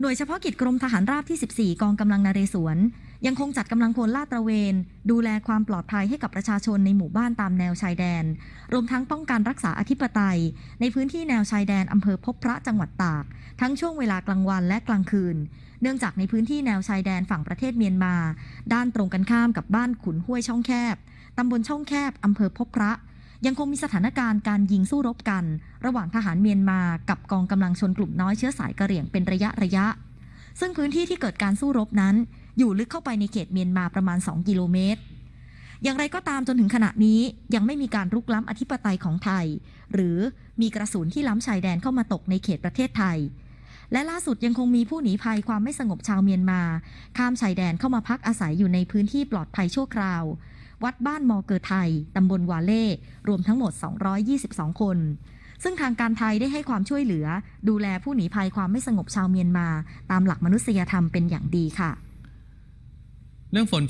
หน่วยเฉพาะกิจกรมทหารราบที่ 14 กองกำลังนเรศวร ยังคงจัดกำลังพลลาดตระเวน ดูแลความปลอดภัยให้กับประชาชนในหมู่บ้านตามแนวชายแดน รวมทั้งป้องกันรักษาอธิปไตย ในพื้นที่แนวชายแดนอำเภอพบพระจังหวัดตาก ทั้งช่วงเวลากลางวันและกลางคืน เนื่องจากในพื้นที่แนวชายแดนฝั่งประเทศเมียนมา ด้านตรงกันข้ามกับบ้านขุนห้วยช่องแคบตำบลช่องแคบอำเภอพบพระ ยังคงมีสถานการณ์การยิงสู้รบกัน ระหว่างทหารเมียนมากับกองกำลังชนกลุ่มน้อยเชื้อสายกะเหรี่ยงเป็นระยะระยะ ซึ่งพื้นที่ที่เกิดการสู้รบนั้น อยู่ลึกเข้าไปในเขตเมียนมาประมาณ 2 กิโลเมตร อย่างไรก็ตามจนถึงขณะนี้ยังไม่มีการรุกล้ำอธิปไตยของไทย หรือมีกระสุนที่ล้ำชายแดนเข้ามาตกในเขตประเทศไทย และล่าสุดยังคงมีผู้หนีภัยความไม่สงบชาวเมียนมา ข้ามชายแดนเข้ามาพักอาศัยอยู่ในพื้นที่ปลอดภัยชั่วคราว วัดบ้านมอเกอร์ไทย ตำบลวาเล่ รวมทั้งหมด 222 คน ซึ่งทางการไทยได้ให้ความช่วยเหลือ ดูแลผู้หนีภัยความไม่สงบชาวเมียนมา ตามหลักมนุษยธรรมเป็นอย่างดีค่ะ เรื่องฝน